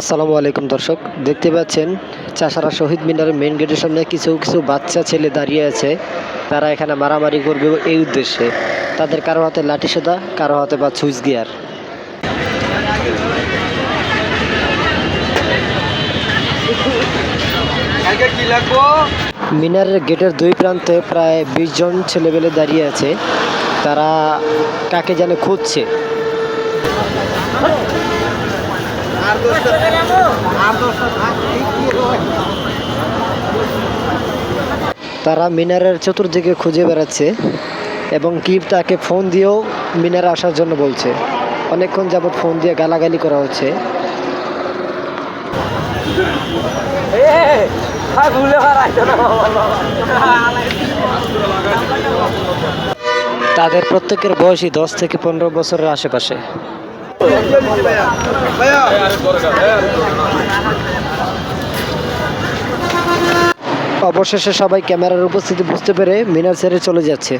আসসালামু আলাইকুম দর্শক দেখতে পাচ্ছেন চাষারা শহীদ মিনারের মেন গেটের সামনে কিছু কিছু বাচ্চা ছেলে দাঁড়িয়ে আছে। তারা এখানে মারামারি করবে এই উদ্দেশ্যে। তাদের কারও হাতে লাঠি সোদা কারও হাতে বা সুইচ গিয়ার। মিনারের গেটের দুই প্রান্তে প্রায় বিশ জন ছেলেবেলে দাঁড়িয়ে আছে। তারা কাকে যেন খুঁজছে। তারা মিনারের চতুর্দিকে খুঁজে বেড়াচ্ছে এবং কি তাকে ফোন দিয়েও মিনারে আসার জন্য বলছে। অনেকক্ষণ যাবৎ ফোন দিয়ে গালাগালি করা হচ্ছে। তাদের প্রত্যেকের বয়সই দশ থেকে পনেরো বছরের আশেপাশে। অবশেষে সবাই ক্যামেরার উপস্থিতি বুঝতে পেরে মিনার ছেড়ে চলে যাচ্ছে।